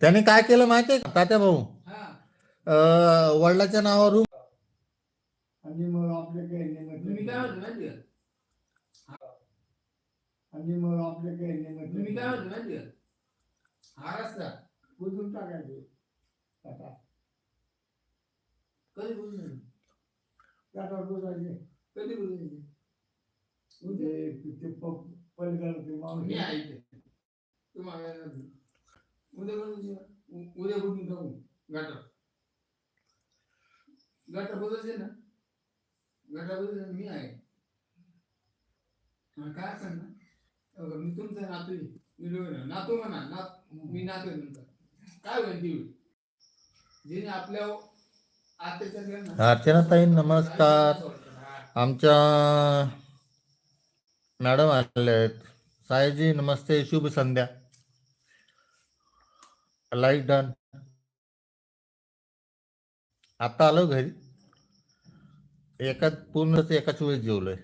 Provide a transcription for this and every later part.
त्याने काय केलं माहितीये का? तात्या भाऊ. हा. अं, वडिलाच्या नावावर रूम आणि मग आपले काही काय म्हणतो माहिती का आणि मग आपले काही काय म्हणतो माहिती का हा रस्ता. बुजून टाकायचे. आता. कधी बोलून त्याचा बुजायचे. कधी ते प- पलीकडे ते माणूस मी आहे इथे तुम्हाला उद्या बोलून उद्या बोलून जाऊ? गटर गाठा बदलते ना? गाठा बदल मी आहे. काय सांग ना? हो मी तुमचा नातू आहे. मी नातू म्हणा. नात मी नातू आहे तुमचा काय होईल ती? जिने आपल्या अर्चना ताई नमस्कार. आमच्या मॅडम आलेले आहेत. साईजी नमस्ते. शुभ संध्या. लाइट डन आता आलो घरी. एकाच पूर्णच एकाच वेळेस जेवलोय.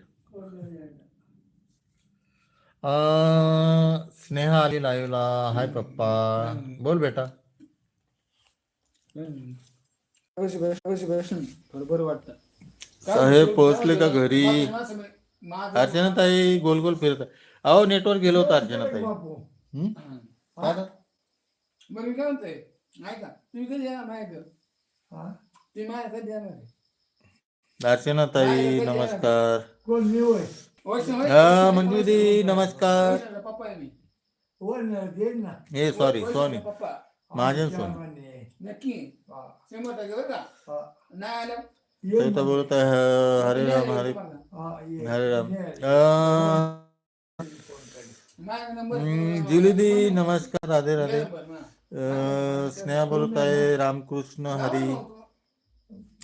स्नेहा आली लाईव्हला हाय पप्पा. बोल बेटा. साहेब पोहोचले का घरी? अर्चना ताई गोल गोल फिरत आहे. अहो नेटवर्क गेलो होतं अर्चना ताई बरं मी काय म्हणतोय ऐका तुम्ही कधी येणार माझ्याकडे हा? तुम्ही माझ्या कधी येणार आहे? अर्चना ताई नमस्कार कोण मी होय वैष्णव आहे? हा, मंजुरी, नमस्कार. वैष्णवचा पप्पा आहे मी वर ना दे ना हे सॉरी वैष्णवचा पप्पा महाजन सोन नक्की हा, शंभर टक्के बरं का हा. नाही आलं ये तर. बोलत आहे हरे राम हरे हा, ये. हरे राम ये. अं, माझा नंबर हं, जुलीदी नमस्कार राधे राधे नंबर, हा. अं, स्नेहा बोलत आहे रामकृष्ण हरी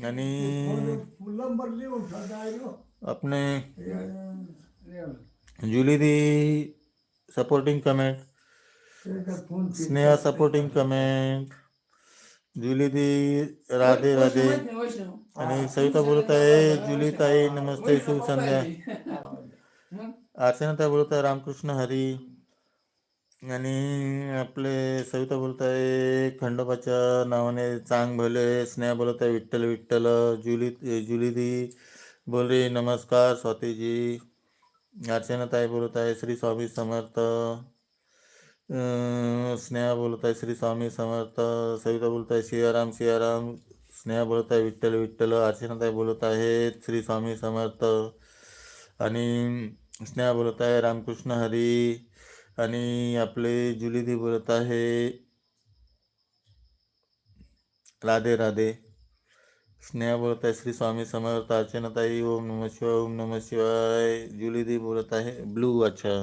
आणि फोन नंबर लिहून ठेवता आहे ना. अपने ये. जुलीदी सपोर्टिंग कमेंट त्याचा फोन पे. स्नेहा सपोर्टिंग कमेंट जुलीदी राधे राधे माहिती नाही, वैष्णव आणि आपले सविता बोलत आहे खंडोबाच्या नावाने चांग भले स्नेहा बोलत आहे विठ्ठल विठ्ठल जुली जुलीदी बोल रे नमस्कार स्वातीजी. अर्चना ताई बोलत आहे श्री स्वामी समर्थ. स्नेहा बोलत आहे श्री स्वामी समर्थ. सविता बोलत आहे सियाराम सियाराम. स्नेहा बोलत आहे विठ्ठल विठ्ठल. अर्चनाताई बोलत आहे श्री स्वामी समर्थ. आणि स्नेहा बोलत आहे रामकृष्ण हरी. आणि आपले जुलीदी बोलत आहे. राधे राधे. स्नेहा बोलत आहे श्री स्वामी समर्थ अर्चनाताई ओम नम शिवाय ओम नम शिवाय. जुलीदी बोलत आहे ब्लू अच्छा.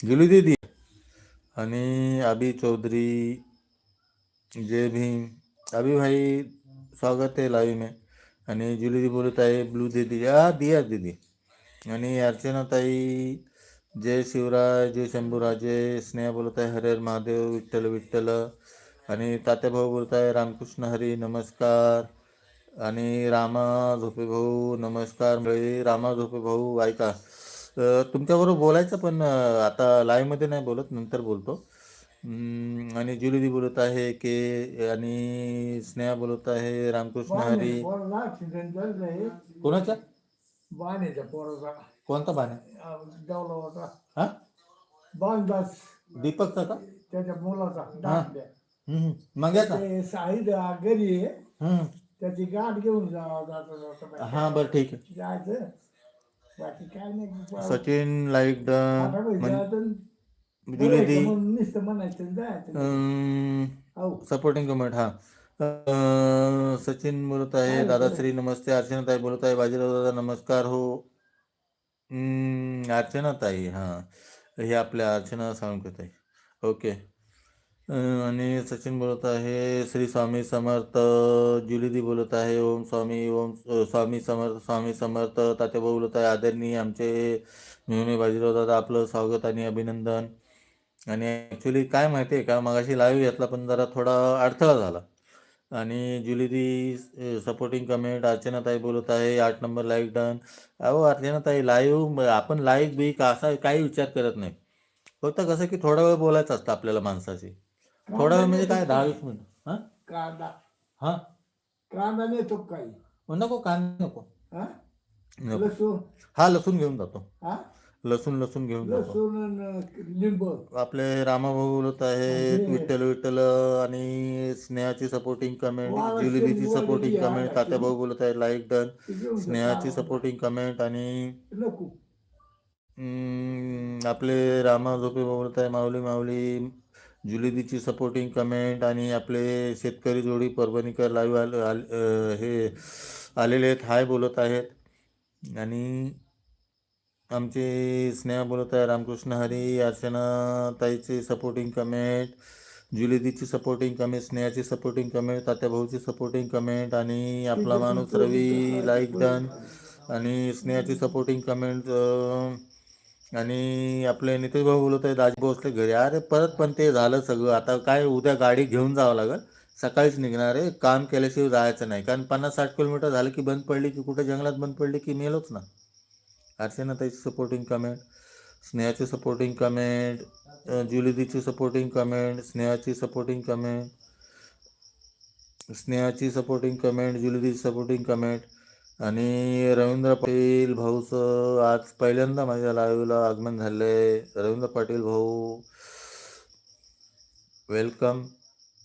जुली दीदी आणि अभी चौधरी जय भीम. अभी भाई स्वागत आहे लाईव्ह में. आणि जुलीदी बोलत आहे ब्लू दीदी या दिया दीदी आणि अर्चना ताई जय शिवराय जय शंभूराजे स्नेहा बोलत आहे हरे हर महादेव विठ्ठल विठ्ठल. आणि तात्याभाऊ बोलत आहे रामकृष्ण हरी नमस्कार. आणि रामा झोपे भाऊ नमस्कार. म्हणजे रामा झोपे भाऊ ऐका. तुमच्याबरोबर बोलायचं पण आता लाईव्हमध्ये नाही बोलत नंतर बोलतो. आणि जुलीदी बोलत आहे की आणि स्नेहा बोलत आहे रामकृष्ण हरी. कोणाच्या बाण पोराचा. कोणता हा? बाणदास. दीपकचा का? त्याच्या मुलाचा दाखल्या. हम्म, घरी आहे. हम्म, त्याची गाठ घेऊन जाता हा बरं ठीक आहे. जायचं. बाकी काय नाही. सचिन लाईक डन हो सपोर्टिंग कमेंट हा. सचिन बोलत आहे दादाश्री नमस्ते अर्चना ताई बोलत आहे बाजीराव दादा नमस्कार हो. अर्चना ताई हां. हे आपल्या अर्चना साळुंके ताई. ओके. आणि सचिन बोलत आहे श्री स्वामी समर्थ जुलीदी बोलत आहे ओम स्वामी ओम स्वामी समर्थ स्वामी समर्थ तात्याभाऊ बोलत आहे आदरणीय आमचे मेहुणे बाजीराव दादा आपलं स्वागत आणि अभिनंदन. आणि ॲक्च्युली काय माहिती आहे का मगाशी लाईव्ह घेतला पण जरा थोडा अडथळा झाला. आणि जुलीदी सपोर्टिंग कमेंट अर्चनाताई बोलत आहे आठ नंबर लाईक डन अहो अर्चनाताई लाईव्ह आपण लाईक बी का असा काही विचार करत नाही. फक्त कसं की थोडा वेळ बोलायचं असतं आपल्याला माणसाशी. थोडा वेळ म्हणजे काय दहा वीस मिनिट. हां? कांदा. हां? कांदा नेतो काही? नको कांदा नको. हा? नको. लसूण. हा लसूण घेऊन जातो. हा? लसूण लसूण घेऊन जातो लसूण आणि लिंब आपले रामाभाऊ बोलत आहेत. विठ्ठल विठ्ठल आणि स्नेहाची सपोर्टिंग कमेंट निवडणुकी सपोर्टिंग. कमेंट तात्याभाऊ बोलत आहे लाईक डन. स्नेहाची सपोर्टिंग कमेंट आणि नको हम्म, आपले रामा झोपे बोलत आहे माऊली माऊली जुलिदीची सपोर्टिंग कमेंट आणि आपले शेतकरी जोडी परभणीकर लाईव्ह आल, आल अ, हे आलेले आहेत हाय बोलत आहेत आणि आमचे स्नेहा बोलत आहे रामकृष्ण हरी अर्चना ताईची सपोर्टिंग कमेंट जुलिदीची सपोर्टिंग कमेंट स्नेहाची सपोर्टिंग कमेंट तात्याभाऊची सपोर्टिंग कमेंट आणि आपला माणूस रवी लाईक डन आणि स्नेहाची सपोर्टिंग कमेंट आणि आपले नितेश भाऊ बोलत आहे दाजी भोसले घरी. अरे परत पण ते झालं सगळं. आता काय उद्या गाडी घेऊन जावं लागेल? सकाळीच निघणार आहे. काम केल्याशिवाय जायचं नाही. कारण पन्नास साठ किलोमीटर झालं की बंद पडली की कुठे? जंगलात बंद पडली की मेलोच ना. अर्चना सपोर्टिंग कमेंट स्नेहाची सपोर्टिंग कमेंट जुलिदीची सपोर्टिंग कमेंट स्नेहाची सपोर्टिंग कमेंट स्नेहाची सपोर्टिंग कमेंट जुलिदीची सपोर्टिंग कमेंट आणि रवींद्र पाटील भाऊचं आज पहिल्यांदा माझ्या लाईव्हला आगमन झालं आहे रवींद्र पाटील भाऊ वेलकम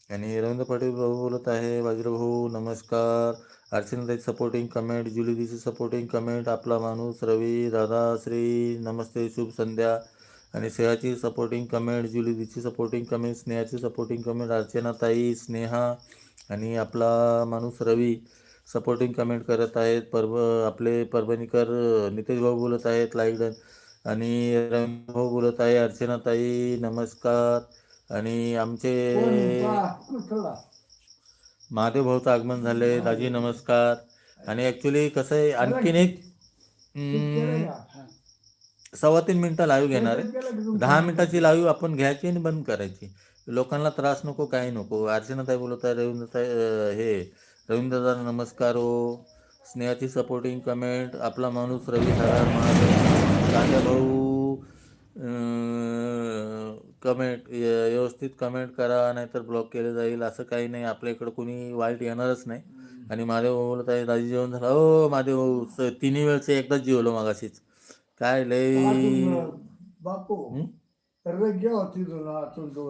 आणि रवींद्र पाटील भाऊ बोलत आहे बाजीराव भाऊ नमस्कार. अर्चनाताई सपोर्टिंग कमेंट जुलिदीची सपोर्टिंग कमेंट आपला माणूस रवी दादा श्री नमस्ते शुभ संध्या. आणि स्नेहाची सपोर्टिंग कमेंट जुलिदीची सपोर्टिंग कमेंट स्नेहाची सपोर्टिंग कमेंट अर्चनाताई स्नेहा आणि आपला माणूस रवी सपोर्टिंग कमेंट करत आहेत. परभ आपले परभणीकर नितेश भाऊ बोलत आहेत लाईक डन आणि रवींद्र भाऊ बोलत आहे अर्चनाताई नमस्कार. आणि आमचे कुठला? महादेव भाऊचं आगमन झाले दाजी नमस्कार. आणि ॲक्च्युली कसं आहे आणखीन एक? सव्वा तीन मिनटं लाईव्ह घेणार आहे? दहा मिनिटाची लाईव्ह आपण घ्यायची आणि बंद करायची. लोकांना त्रास नको काही नको. अर्चनाताई बोलत आहे रवींद्रताई हे रवींद्रदा नमस्कार हो. स्नेहाची सपोर्टिंग कमेंट आपला माणूस रवी हरार महादेव भाऊ कमेंट व्यवस्थित कमेंट करा नाहीतर ब्लॉक केलं जाईल असं काही नाही. आपल्या इकडं कोणी वाईट येणारच नाही. आणि महादेव भाऊ बोलत आहे दाजी जेवण झालं. हो महादेव भाऊ तिन्ही वेळचं एकदाच जेवलो मागाशीच. काय लय बापू हं?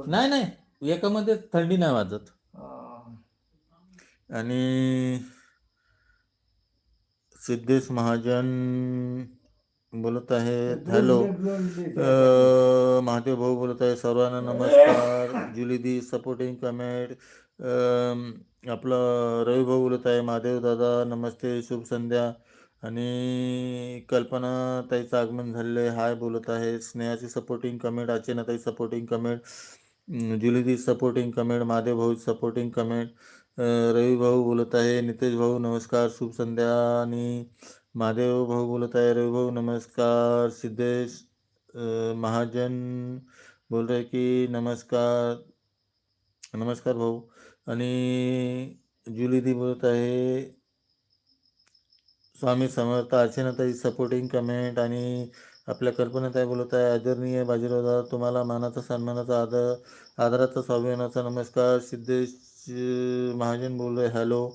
नाही नाही. एकामध्ये थंडी नाही वाजत. आणि सिद्धेश महाजन बोलत आहेत हॅलो. अ, महादेव भाऊ बोलत आहे सर्वांना नमस्कार. जुलिदी सपोर्टिंग कमेंट आपलं रवी भाऊ बोलत आहे महादेव दादा नमस्ते शुभ संध्या. आणि कल्पना ताईचं आगमन झालेलं आहे. हाय बोलत आहे स्नेहाची सपोर्टिंग कमेंट ताई supporting comment जुलिदी supporting comment Mahadev भाऊ सपोर्टिंग कमेंट रवी भाऊ बोलत आहे नितेश भाऊ नमस्कार शुभ संध्या. आणि महादेव भाऊ बोलत आहे रवी भाऊ नमस्कार. सिद्धेश महाजन बोल रहे की नमस्कार. नमस्कार भाऊ. आणि जुलीदी बोलत आहे स्वामी समर्थ अर्चनाताई सपोर्टिंग कमेंट आणि आपल्या कल्पनाताई बोलत आहे आदरणीय बाजीरावदा तुम्हाला मानाचा सन्मानाचा आदर आदराचा स्वाभिमानाचा नमस्कार. सिद्धेश महाजन बोल रहे हॅलो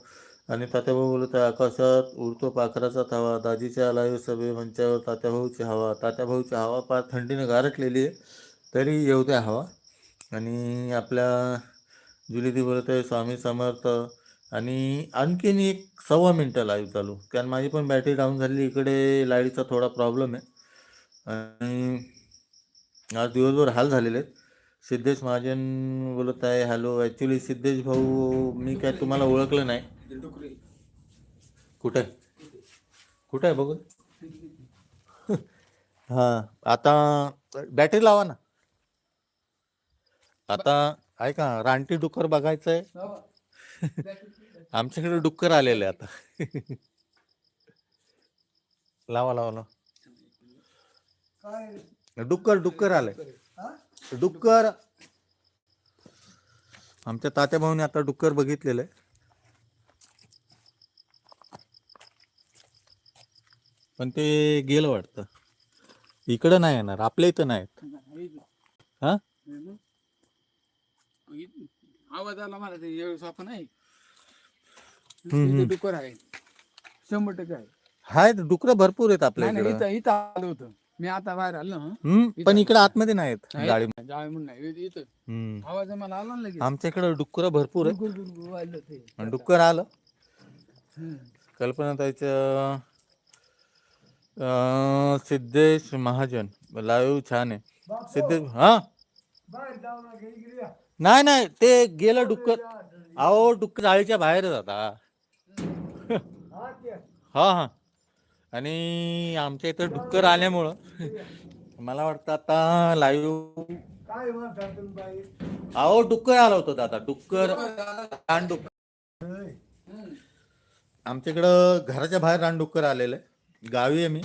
आणि तात्याभाऊ बोलत आहे आकाशात उडतो पाखराचा थवा दाजीच्या लाईव्ह सभे मंचावर तात्याभाऊची हवा. तात्याभाऊची हवा फार थंडीनं गारटलेली आहे तरी येऊ द्या हवा. आणि आपल्या जुलिदी बोलत आहे स्वामी समर्थ. आणि आणखीन एक सव्वा मिनटं लाईव्ह चालू. कारण माझी पण बॅटरी डाऊन झाली इकडे लाईटचा थोडा प्रॉब्लेम आहे. आणि आज दिवसभर हाल झालेले आहेत. सिद्धेश महाजन बोलत आहे हॅलो ॲक्च्युली सिद्धेश भाऊ मी काय तुम्हाला ओळखलं नाही. कुठे? कुठे आहे बघू हां आता बॅटरी लावा ना. आता ऐका रानटी डुक्कर बघायचं आहे हो. आमच्याकडे डुक्कर आलेले आता. लावा लावा लावा. डुक्कर डुक्कर आलंय. हा? डुक्कर. आमच्या तात्या भाऊने आता डुक्कर बघितलेलं आहे. पण ते गेलं वाटतं. इकडं नाही येणार आपल्या इथं नाहीत हा? आवाज आला मला ते हम्म. डुकर आहे. शंभर टक्के आहे. आहेत डुकरं भरपूर आहेत आपल्या नाही नाही इकडं. इथं इथं आलं होतं. मी आता बाहेर आलो. हम्म, पण इकडं आतमध्ये नाहीत नाही, गाडी. जाळ म्हणून नाही. इथं- इथं. हम्म. आवाज मला आला ना लगेच. आमच्या इकडं डुक्कर भरपूर आहे गुर- गुर- गुर वाजलं ते. आणि डुक्कर आलं. कल्पना ताईचं सिद्धेश महाजन लाईव्ह छान आहे सिद्धेश हा नाही नाही ते गेलं डुक्कर अहो डुक्कर जाळीच्या बाहेरच आता हा हा आणि आमच्या इथं डुक्कर आल्यामुळं मला वाटतं आता लाईव्ह अहो डुक्कर आलं होतं दादा डुक्कर रानडुक्कर आमच्याकडं घराच्या बाहेर रानडुक्कर आलेलं आहे गावी आहे मी.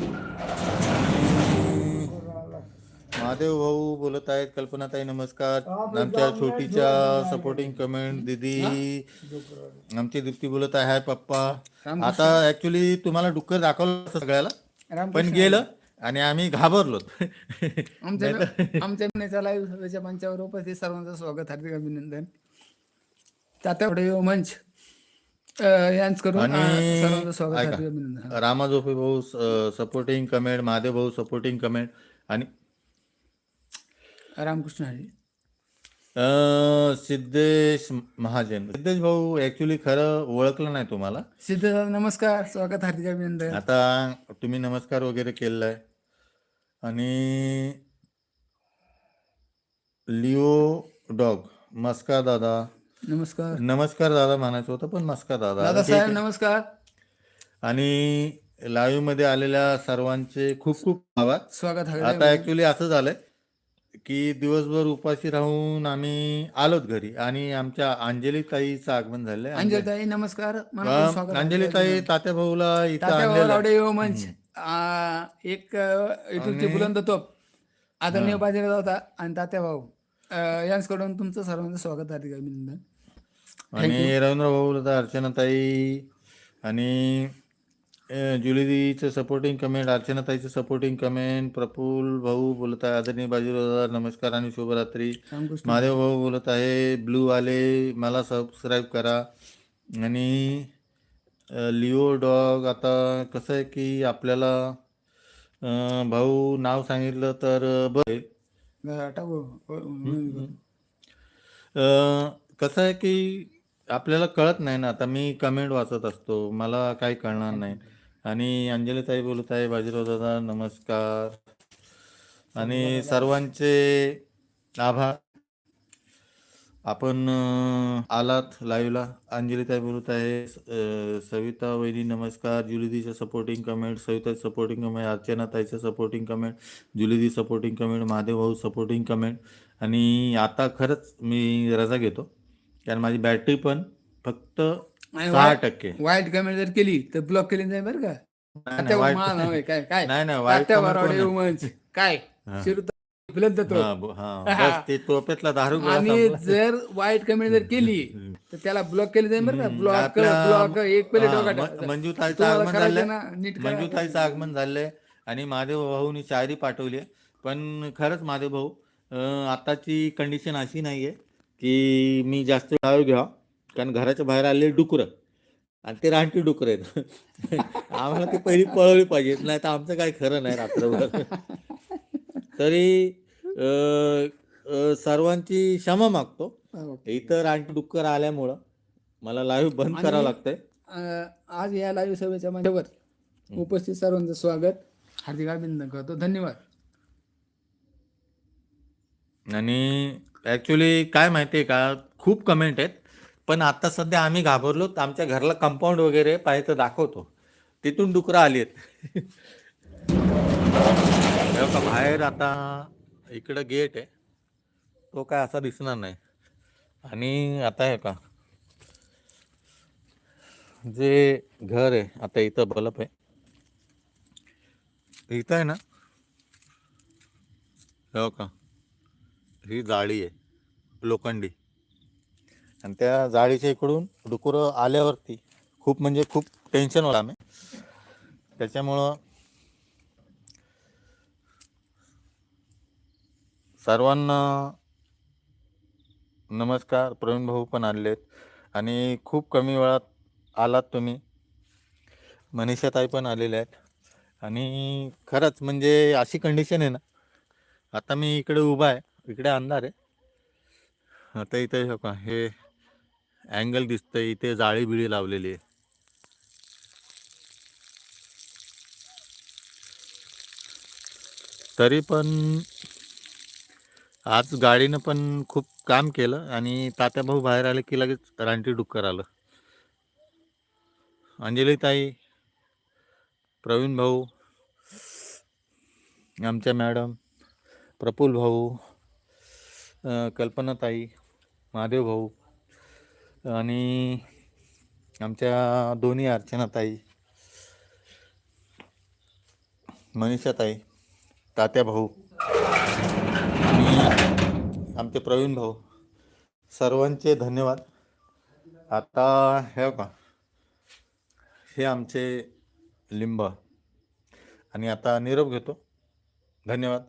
महादेव भाऊ बोलत आहेत कल्पनाताई नमस्कार. आमच्या छोटीच्या सपोर्टिंग कमेंट दीदी. आमची दीप्ती बोलत आहे हाय पप्पा. आता ऍक्च्युली तुम्हाला डुक्कर दाखवलं होतं सगळ्याला पण गेलं आणि आम्ही घाबरलो. आमच्या आमच्या पुण्याच्या लाईव्ह सभेच्या मंचावर उपस्थित सर्वांचं स्वागत हार्दिक अभिनंदन. तात्यावडे मंच. यांच करून आणि सर्वांचं स्वागत ऐका. हार्दिक अभिनंदन. रामा झोपे भाऊ सपोर्टिंग कमेंट महादेव भाऊ सपोर्टिंग कमेंट आणि रामकृष्ण हरी. अं, सिद्धेश महाजन. सिद्धेश भाऊ ऍक्च्युली खरं ओळखलं नाही तुम्हाला? सिद्ध नमस्कार. स्वागत हार्दिक अभिनंदन. आता तुम्ही नमस्कार वगैरे केलेला आहे आणि लिओ डॉग मस्का दादा नमस्कार. नमस्कार दादा म्हणायचं होतं पण मस्का दादा. दादा आहे. साहेब नमस्कार. आणि लाईव्हमध्ये आलेल्या सर्वांचे खूप खूप आभार. स्वागत आता हार्दिक ऍक्च्युली असं झालंय की दिवसभर उपाशी राहून आम्ही आलोत घरी आणि आमच्या अंजली ताईचं आगमन झालंय. अंजलताई नमस्कार. अंजली ताई. तात्या भाऊला इथं आहे. मंच. एक युट्यूबचे बुलंद तोप. आदरणीय बाजीराव होता आणि तात्या भाऊ. यांच्याकडून तुमचं सर्वांचं स्वागत हार्दिक अभिनंदन. आणि रवींद्र भाऊ बोलत आहे, अर्चनाताई आणि जुलीदीचं सपोर्टिंग कमेंट अर्चनाताईचं सपोर्टिंग कमेंट प्रफुल भाऊ बोलत आहे आदरणीय बाजीराव नमस्कार आणि शुभरात्री. महादेव भाऊ बोलत आहे ब्लू आले मला सबस्क्राईब करा. आणि लिओ डॉग आता कसं आहे की आपल्याला भाऊ नाव सांगितलं तर बरं कसं आहे की आपल्याला कळत नाही ना. आता मी कमेंट वाचत असतो. मला काही कळणार नाही. आणि अंजलीताई बोलत आहे बाजीराव दादा नमस्कार. आणि सर्वांचे आभार. आपण आलात लाईव्हला अंजलीताई बोलत आहे सविता वहिनी नमस्कार. जुलिदीच्या supporting comment Savita supporting comment Archana ताईचं supporting comment जुलिदी supporting comment Mahadev भाऊ सपोर्टिंग कमेंट आणि आता खरंच मी रजा घेतो. कारण माझी बॅटरी पण फक्त सहा टक्के. वाईट कमेंट जर केली तर ब्लॉक केली नाही बरं का? तात्या वाईट- काय काय? नाही नाही वाईट तात्या comment रावडे पण युवा मंच काय? हा. शिरुता बुलंद तोप हा, ब- हा. बस ते दारू गोळा आणि संपला. जर वाईट कमेंट जर केली तर त्याला ब्लॉक केली जाईल बरं का? हम्म, ब्लॉक ब्लॉक एक पहिले हा, डोका म- टाकायचा. मंजूताईचं तुम्हाला आगमन करायचं झालंय ना नीट करा. मंजूताईचं आगमन झालंय. आणि महादेव भाऊनी शायरी पाठवली आहे. पण खरंच महादेव भाऊ अं, आताची कंडिशन अशी नाहीये. की मी जास्त नाव घ्या कारण घराच्या बाहेर आलेले डुकरं आणि ते रानटी डुकरं आहेत. आम्हाला ते पहिली पळवली पाहिजे. नाही तर आमचं काय खरं नाही रात्रभर. तरी सर्वांची क्षमा मागतो. इथं रानटी डुक्कर आल्यामुळं मला लाईव्ह बंद करावं लागतंय. आज या लाईव्ह सभेच्या माझ्यावर उपस्थित सर्वांचं स्वागत. हार्दिक अभिनंदन करतो. धन्यवाद. आणि ॲक्च्युली काय माहिती आहे का? खूप कमेंट आहेत. पण आता सध्या आम्ही घाबरलो. तर आमच्या घरला कंपाऊंड वगैरे पाहिजे तर दाखवतो. तिथून डुकरं आली आहेत. का बाहेर आता इकडं गेट आहे. तो काय असा दिसणार नाही. आणि आता आहे का जे घर आहे आता इथं बल्ब आहे. इथं आहे ना? हो का ही जाळी आहे. लोखंडी. आणि त्या जाळीच्या इकडून डुकुरं आल्यावरती खूप म्हणजे खूप टेन्शन होतं आम्ही. त्याच्यामुळं सर्वांना नमस्कार प्रवीण भाऊ पण आलेत आणि खूप कमी वेळात आलात तुम्ही. मनीषाताई पण आलेल्या आहेत. आणि खरंच म्हणजे अशी कंडिशन आहे ना आता मी इकडे उभा आहे इकडे आणणार आहे. आता इथे का हे अँगल दिसतंय इथे जाळी बिळी लावलेली आहे. तरी पण आज गाडीनं पण खूप काम केलं आणि तात्या भाऊ बाहेर आले की लगेच रानटी डुक्कर आलं. अंजलीताई प्रवीण भाऊ आमच्या मॅडम प्रफुल भाऊ कल्पनाताई महादेव भाऊ आणि आमच्या दोन्ही अर्चनाताई मनीषाताई तात्या भाऊ आणि आमचे प्रवीण भाऊ. सर्वांचे धन्यवाद. आता हे का हे आमचे लिंब. आणि आता निरोप घेतो. धन्यवाद.